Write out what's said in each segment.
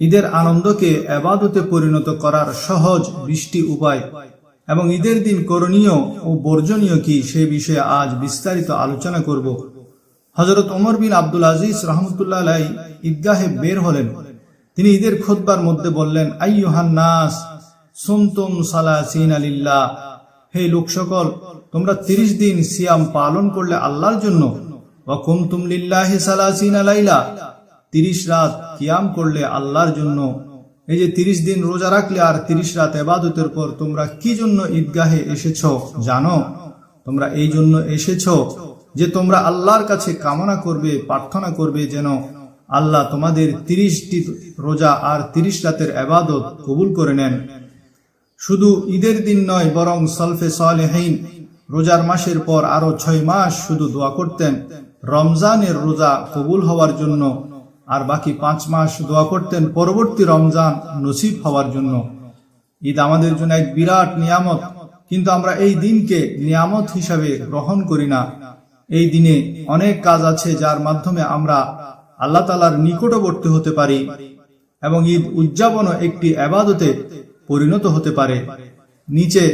ঈদের আনন্দকে আবাদতে পরিণত করার সহজ বৃষ্টি উপায়। এবং ঈদের দিন করণীয় ও বর্জনীয় কি সে বিষয়ে আজ বিস্তারিত আলোচনা করব। হজরত ওমর বিন আব্দুল আজিজ রহমতুল্লাহ আলাই ঈদগাহে বের হলেন। তিনি ঈদের খোদবার মধ্যে বললেন, আইয়ুহান নাস, সুমতুম সালাসিন আলিল্লাহ হে লোক সকল তোমরা তিরিশ দিন সিয়াম পালন করলে আল্লাহর জন্য। ওয়াকুম তুম লিল্লাহি সালাসিন আলাইলা তিরিশ রাত কিয়াম করলে আল্লাহর জন্য। এই যে তিরিশ দিন রোজা রাখলে আর তিরিশ রাত এবাদতের পর তোমরা কি জন্য ঈদগাহে এসেছ জানো? তোমরা এই জন্য এসেছ যে তোমরা আল্লাহর কাছে কামনা করবে, প্রার্থনা করবে যেন আল্লাহ তোমাদের তিরিশটি রোজা আর তিরিশ রাতের আবাদত কবুল করে নেন। শুধু ঈদের দিন নয়, বরং সলফে সালেহীন রোজার মাসের পর আরও ছয় মাস শুধু দোয়া করতেন। রমজানের রোজা কবুল হওয়ার জন্য আর বাকি পাঁচ মাস দোয়া করতেন পরবর্তী রমজান নসিব হওয়ার জন্য। ঈদ আমাদের জন্য এক বিরাট নিয়ামত, কিন্তু আমরা এই দিনকে নিয়ামত হিসাবে গ্রহণ করি না। এই দিনে অনেক কাজ আছে যার মাধ্যমে আমরা আল্লাহ তালার নিকটবর্তী হতে পারি এবং ঈদ উদযাপনও একটি আবাদতে পরিণত হতে পারে। নিচে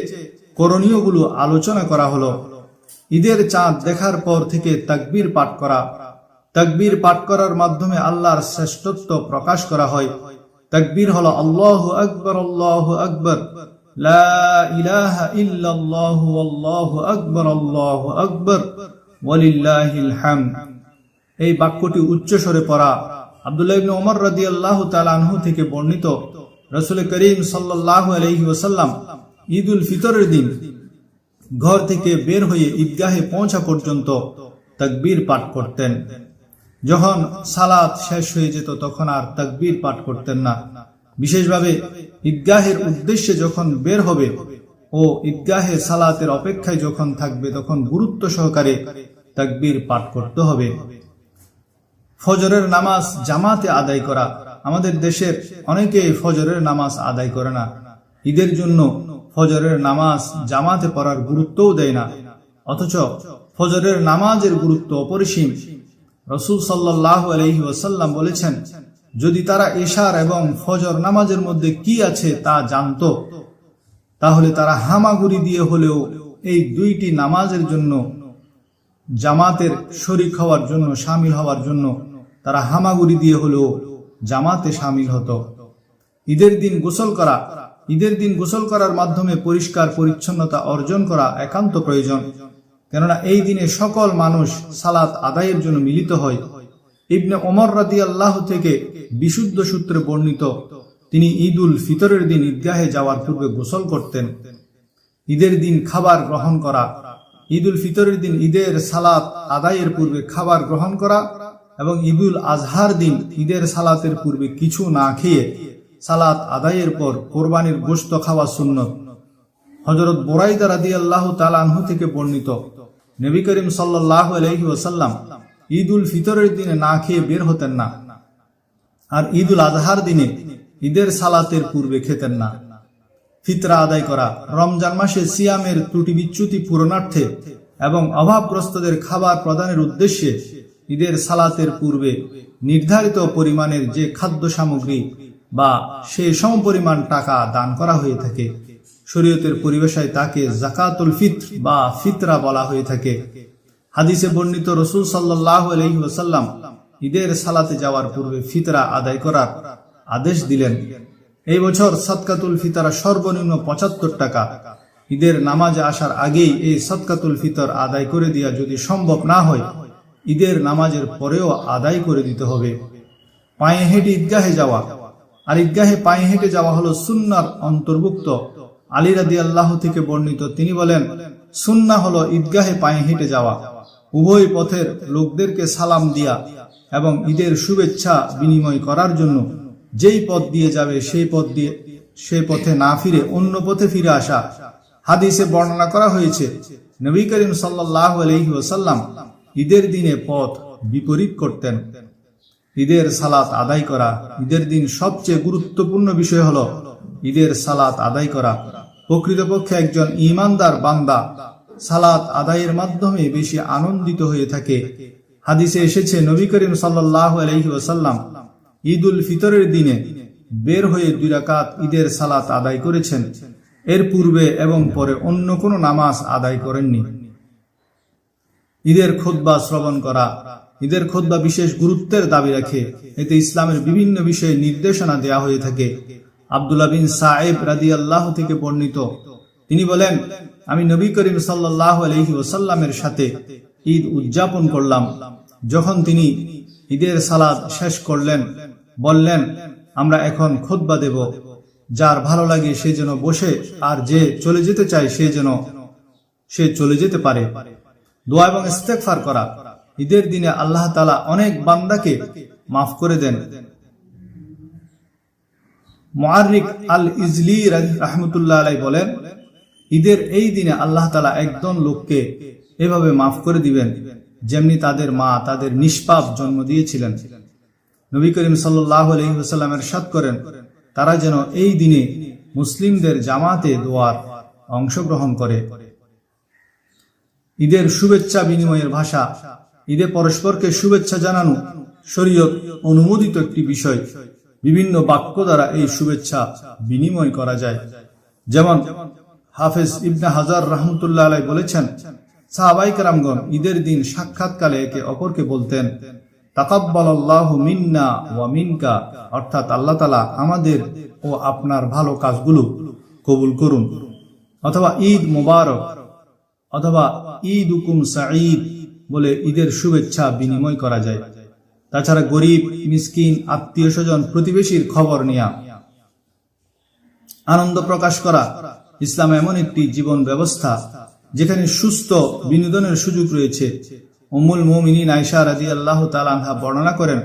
করণীয়গুলো আলোচনা করা হলো। ঈদের চাঁদ দেখার পর থেকে তাকবীর পাঠ করা। তাকবীর পাঠ করার মাধ্যমে আল্লাহর শ্রেষ্ঠত্ব প্রকাশ করা হয়। তাকবীর হলো আল্লাহ আকবর আল্লাহ আকবর। এই বাক্যটি উচ্চস্বরে পড়া আব্দুল্লাহ ওমর রাদিয়াল্লাহু তাআলা আনহু থেকে বর্ণিত। রাসূল করিম সাল্লাল্লাহু আলাইহি ওয়াসাল্লাম ঈদ উল ফিতরের দিন ঘর থেকে বের হয়ে ঈদগাহে পৌঁছা পর্যন্ত তাকবীর পাঠ করতেন। যখন সালাত শেষ হয়ে যেত, তখন আর তাকবীর পাঠ করতেন না। বিশেষভাবে ঈদগাহের উদ্দেশ্যে যখন বের হবে ও ঈদগাহে সালাতের অপেক্ষায় যখন থাকবে, তখন গুরুত্ব সহকারে তাকবীর পাঠ করতে হবে। ফজরের নামাজ জামাতে আদায় করা, আমাদের দেশের অনেকে ফজরের নামাজ আদায় করে না। ঈদের জন্য ফজরের নামাজ জামাতে পড়ার গুরুত্বও দেয় না। অথচ ফজরের নামাজের গুরুত্ব অপরিসীম। রসুল সাল্লাহ আলহি ওসাল্লাম বলেছেন, যদি তারা এশার এবং ফজর নামাজের মধ্যে কি আছে তা জানত, তাহলে তারা হামাগুড়ি দিয়ে হলেও এই দুইটি নামাজের জন্য, জামাতের শরিক হওয়ার জন্য সামিল হওয়ার জন্য তারা হামাগুড়ি দিয়ে হলেও জামাতে সামিল হতো। ঈদের দিন গোসল করা, ঈদের দিন গোসল করার মাধ্যমে পরিষ্কার পরিচ্ছন্নতা অর্জন করা একান্ত প্রয়োজন। কেননা এই দিনে সকল মানুষ সালাত আদায়ের জন্য মিলিত হয়। ইবনে ওমর রাদি আল্লাহ থেকে বিশুদ্ধ সূত্রে বর্ণিত, তিনি ঈদ উল ফিতরের দিন ঈদগাহে যাওয়ার পূর্বে গোসল করতেন। ঈদের দিন খাবার গ্রহণ করা ঈদ উল ফিতরের দিন ঈদের সালাত আদায়ের পূর্বে খাবার গ্রহণ করা এবং ঈদুল আজহার দিন ঈদের সালাতের পূর্বে কিছু না খেয়ে সালাত আদায়ের পর কোরবানির গোস্ত খাওয়া সুন্নত। হজরত বোরাইদা রাদি আল্লাহ তালানহু থেকে বর্ণিত নবী করিম সাল্লাহ আলহি ওসাল্লাম ঈদ উল ফিতরের দিনে না খেয়ে বের হতেন না। আর ঈদ উল আজহার দিনে ঈদের সালাতের পূর্বে খেতেন না। ফিতরা আদায় করা, রমজান মাসে সিয়ামের ত্রুটি বিচ্যুতি পূরণার্থে এবং অভাবগ্রস্তদের খাবার প্রদানের উদ্দেশ্যে ঈদের সালাতের পূর্বে নির্ধারিত পরিমাণের যে খাদ্য সামগ্রী বা সে সম পরিমাণ টাকা দান করা হয়ে থাকে। শরীয়তের পরিবেশায় তাকে জাকাতুল ফিত্র বা ফিতরা বলা হয়ে থাকে। হাদিসে বর্ণিত রসুল সাল্লাহ আলহি ওসাল্লাম ঈদের সালাতে যাওয়ার পূর্বে ফিতরা আদায় করার আদেশ দিলেন। এই বছর সৎকাতুল ফিতরা সর্বনিম্ন পঁচাত্তর টাকা। ঈদের নামাজে আসার আগেই এই সৎকাতুল ফিতর আদায় করে দেওয়া যদি সম্ভব না হয়, ঈদের নামাজের পরেও আদায় করে দিতে হবে। পায়ে হেঁটে ঈদগাহে যাওয়া। আর ঈদগাহে পায়ে হেঁটে যাওয়া হলো সুন্নার অন্তর্ভুক্ত আলী রাদি আল্লাহ থেকে বর্ণিত, তিনি বলেন সুন্না হলো ঈদগাহে পায়ে হেঁটে যাওয়া। উভয় পথের লোকদেরকে সালাম দিয়া এবং ঈদের শুভেচ্ছা বিনিময় করার জন্য যেই পথ দিয়ে যাবে সেই পথ দিয়ে সেই পথে না ফিরে অন্য পথে ফিরে আসা। হাদিসে বর্ণনা করা হয়েছে, নবী করিম সাল্লাহ ঈদের দিনে পথ বিপরীত করতেন। ঈদের সালাত আদায় করা ঈদের দিন সবচেয়ে গুরুত্বপূর্ণ বিষয় হলো ঈদের সালাত আদায় করা। প্রকৃতপক্ষে একজন ইমানদার বান্দা সালাত আদায়ের মাধ্যমে বেশি আনন্দিত হয়ে থাকে। হাদিসে এসেছে, নবী করিম সাল্লাহ ঈদ উল ফিতরের দিনে বের হয়ে দুই রাকাত ঈদের সালাত আদায় করেছেন। এর পূর্বে এবং পরে অন্য কোনো নামাজ আদায় করেননি। ঈদের খোদ্া শ্রবণ করা, ঈদের খোদ্া বিশেষ গুরুত্বের দাবি রাখে। এতে ইসলামের বিভিন্ন বিষয়ে নির্দেশনা দেয়া হয়ে থাকে। আবদুল্লাহ বিন সাহেব রাদি আল্লাহ থেকে বর্ণিত। তিনি বলেন, আমি নবী করিম সাল্লাহ আলহি ওসাল্লামের সাথে ঈদ উদযাপন করলাম। যখন তিনি ঈদের সালাদ শেষ করলেন, বললেন, আমরা এখন খোদ্া দেব। যার ভালো লাগে সে যেন বসে, আর যে চলে যেতে চায় সে যেন, সে চলে যেতে পারে। দোয়া এবং ইস্তেকফার করা। ঈদের দিনে আল্লাহ তালা অনেক বান্দাকে মাফ করে দেন। মোয়ারিক আল ইজলি রহমতুল্লাহ আলাই বলেন, ঈদের এই দিনে আল্লাহ তালা একজন লোককে এভাবে মাফ করে দিবেন যেমনি তাদের মা তাদের নিষ্পাপ জন্ম দিয়েছিলেন। নবী করিম সাল্লাহ সাত করেন, তারা যেন এই দিনে মুসলিমদের জামাতে দোয়ার অংশগ্রহণ করে। ঈদের শুভেচ্ছা বিনিময়ের ভাষা, ঈদে পরস্পরকে শুভেচ্ছা জানানো শরীয়ত অনুমোদিত একটি বিষয়। বিভিন্ন বাক্য দ্বারা এই শুভেচ্ছা বিনিময় করা যায়। যেমন হাফেজ ইবনা হাজার রহমতুল্লাহ আলাই বলেছেন সাহাবাইক রামগণ ঈদের দিন সাক্ষাৎকালে একে অপরকে বলতেন মিন্না ওয়া মিনকা অর্থাৎ আল্লাহ তালা আমাদের ও আপনার ভালো কাজগুলো কবুল করুন। অথবা ঈদ মোবারক, অথবা ঈদ উকুম সাঈদ বলে ঈদের শুভেচ্ছা বিনিময় করা যায়। তাছাড়া গরিব, মিসকিন, আত্মীয় স্বজন প্রতিবেশীর খবর নেয়া। আনন্দ প্রকাশ করা ইসলাম এমন একটি জীবন ব্যবস্থা যেখানে সুস্থ বিনোদনের সুযোগ রয়েছে। উমুল মোমিনিন আয়সা রাজি আল্লাহ তালাহা বর্ণনা করেন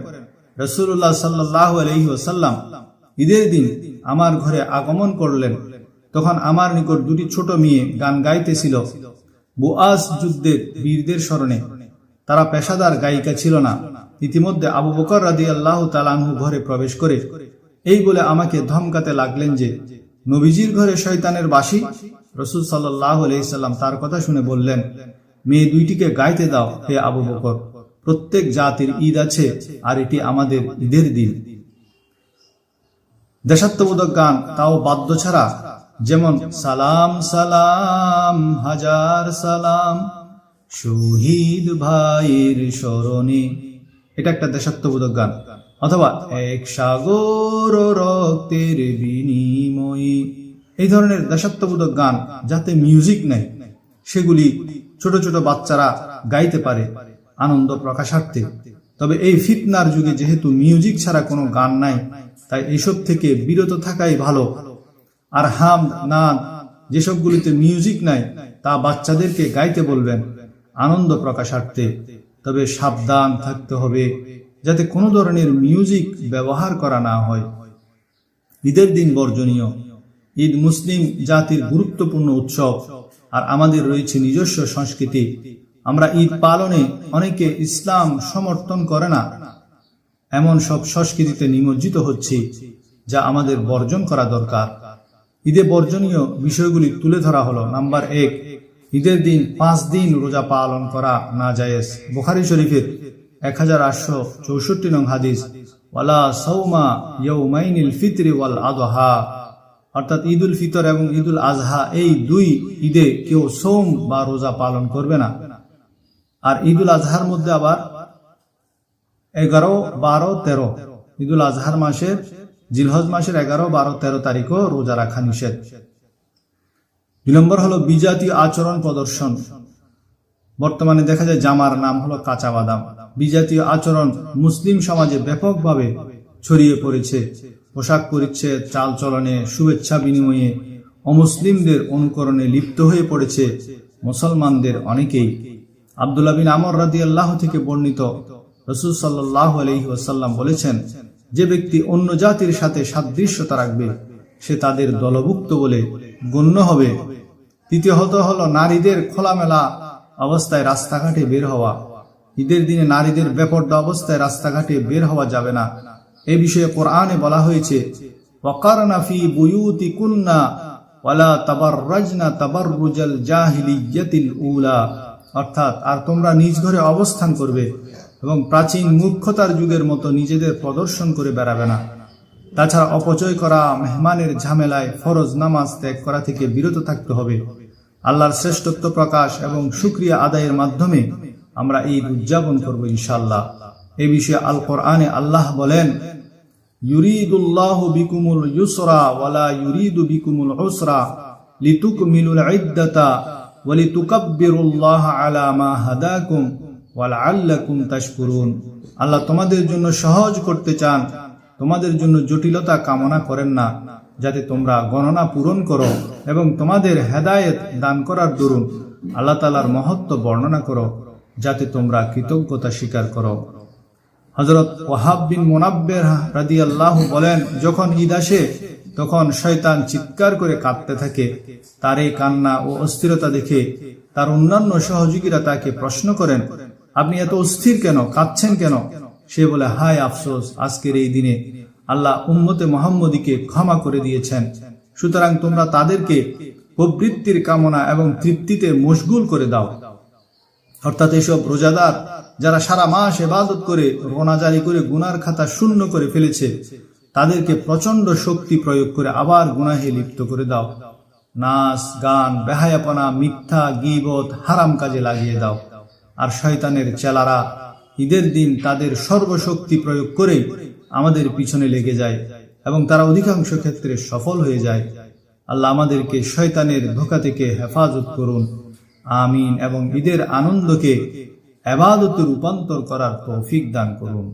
রসুল্লাহ সাল্লাহ আলহি ওসাল্লাম ঈদের দিন আমার ঘরে আগমন করলেন। তখন আমার নিকট দুটি ছোট মেয়ে গান গাইতেছিল। বুআজ যুদ্ধের বীরদের স্মরণে তারা পেশাদার গায়িকা ছিল না। ইতিমধ্যে আবু বকর রাদি আল্লাহ তালানহু ঘরে প্রবেশ করে। এই বলে আমাকে ধমকাতে লাগলেন যে, নবীজির ঘরে শয়তানের বাসি? রসুল আলাইসাল্লাম তার কথা শুনে বললেন, মেয়ে দুইটিকে গাইতে দাও হে আবু বকর। প্রত্যেক জাতির ঈদ আছে আর এটি আমাদের ঈদের দিন। দেশাত্মবোধক গান তাও বাদ্য ছাড়া। যেমন, সালাম সালাম, হাজার সালাম শহীদ ভাইয়ের স্মরণে। এটা একটা দেশাত্মবোধক গান। অথবা এক সাগর রক্তের বিনিময়ে। এই ধরনের দেশাত্মবোধক গান যাতে মিউজিক নেই সেগুলি ছোট ছোট বাচ্চারা গাইতে পারে আনন্দ প্রকাশার্থে। তবে এই ফিতনার যুগে যেহেতু মিউজিক ছাড়া কোনো গান নাই, তাই এইসব থেকে বিরত থাকাই ভালো। আর হাম নাদ যেসবগুলিতে মিউজিক নাই, তা বাচ্চাদেরকে গাইতে বলবেন। আনন্দ প্রকাশার্থে। তবে সাবধান থাকতে হবে যাতে কোনো ধরনের মিউজিক ব্যবহার করা না হয়। ঈদের দিন বর্জনীয়। ঈদ মুসলিম জাতির গুরুত্বপূর্ণ উৎসব আর আমাদের রয়েছে নিজস্ব সংস্কৃতি। আমরা ঈদ পালনে অনেকে ইসলাম সমর্থন করে না। এমন সব সংস্কৃতিতে নিমজ্জিত হচ্ছে যা আমাদের বর্জন করা দরকার। ঈদে বর্জনীয় বিষয়গুলি তুলে ধরা হলো নাম্বার এক। ঈদের দিন পাঁচ দিন রোজা পালন করা না জায়েজ। বুখারি শরীফের এক হাজার আটশো চৌষট্টি নং হাদিস, ওয়ালা সৌমা ইয়ৌমাইনিল ফিতরি ওয়াল আদহা। অর্থাৎ ঈদ উল ফিতর এবং ঈদ উল আজহা এই দুই ঈদে কেউ সোম বা রোজা পালন করবে না। আর ঈদ উল আজহার মধ্যে আবার এগারো, বারো, তেরো। ঈদ উল আজহার মাসের জিলহজ মাসের এগারো, বারো, তেরো তারিখও রোজা রাখা নিষেধ। দুই নম্বর হলো বিজাতীয় আচরণ প্রদর্শন। বর্তমানে দেখা যায় জামার নাম হলো কাঁচা বাদাম। বিজাতীয় আচরণ মুসলিম সমাজে ব্যাপকভাবে ছড়িয়ে পড়েছে। পোশাক পরিচ্ছেদ চাল চলনে শুভেচ্ছা বিনিময়ে অমুসলিমদের অনুকরণে লিপ্ত হয়ে পড়েছে মুসলমানদের অনেকেই। আবদুল্লাহ বিন আমর রাদি আল্লাহ থেকে বর্ণিত রসুল সাল্লাহ আলহি ওসাল্লাম বলেছেন, যে ব্যক্তি অন্য জাতির সাথে সাদৃশ্যতা রাখবে, সে তাদের দলভুক্ত বলে গণ্য হবে। তৃতীয়ত হলো নারীদের খোলামেলা অবস্থায় রাস্তাঘাটে বের হওয়া। ঈদের দিনে নারীদের বেপর্দা অবস্থায় রাস্তাঘাটে বের হওয়া যাবে না। এ বিষয়ে কোরআনে বলা হয়েছে তাবার তাবার রুজাল উলা। অর্থাৎ, আর তোমরা নিজ ঘরে অবস্থান করবে এবং প্রাচীন মূর্খতার যুগের মতো নিজেদের প্রদর্শন করে বেড়াবে না। তাছাড়া অপচয় করা মেহমানের ঝামেলায় ফরজ নামাজ ত্যাগ করা থেকে বিরত থাকতে হবে। আল্লাহর শ্রেষ্ঠত্ব প্রকাশ এবং সুক্রিয়া আদায়ের মাধ্যমে আমরা ঈদ উদযাপন করব ইনশাল্লাহ এই বিষয়ে আল কোরআনে আল্লাহ বলেন, ইউরিদুল্লাহু বিকুমুল ইউসরা ওয়ালা ইউরিদু বিকুমুল আল্লাহ তোমাদের জন্য সহজ করতে চান তোমাদের জন্য জটিলতা কামনা করেন না, যাতে তোমরা গণনা পূরণ করো এবং তোমাদের হেদায়েত দান করার দরুন আল্লাহ তালার মহত্ব বর্ণনা করো, যাতে তোমরা কৃতজ্ঞতা স্বীকার করো। হজরত ওয়াহাব বিন মোনাব্বের রাদি আল্লাহ বলেন, যখন ঈদ আসে, তখন শয়তান চিৎকার করে কাঁদতে থাকে। তার এই কান্না ও অস্থিরতা দেখে তার অন্যান্য সহযোগীরা তাকে প্রশ্ন করেন, আপনি এত অস্থির কেন? কাঁদছেন কেন? সে বলে, হায় আফসোস, আজকের এই দিনে আল্লাহ উম্মতে মোহাম্মদীকে ক্ষমা করে দিয়েছেন। সুতরাং তোমরা তাদেরকে প্রবৃত্তির কামনা এবং তৃপ্তিতে মশগুল করে দাও। অর্থাৎ এসব রোজাদার যারা সারা মাস এবাদত করে, রোনাজারি করে, গুনার খাতা শূন্য করে ফেলেছে, তাদেরকে প্রচণ্ড শক্তি প্রয়োগ করে আবার গুনাহে লিপ্ত করে দাও। নাচ, গান, বেহায়াপনা, মিথ্যা, গিবত, হারাম কাজে লাগিয়ে দাও। আর শয়তানের চেলারা ঈদের দিন তাদের সর্বশক্তি প্রয়োগ করে আমাদের পিছনে লেগে যায় এবং তারা অধিকাংশ ক্ষেত্রে সফল হয়ে যায়। আল্লাহ আমাদেরকে শয়তানের ধোকা থেকে হেফাজত করুন। আমিন এবং ঈদের আনন্দকে এবাদতে রূপান্তর করার তৌফিক দান করুন।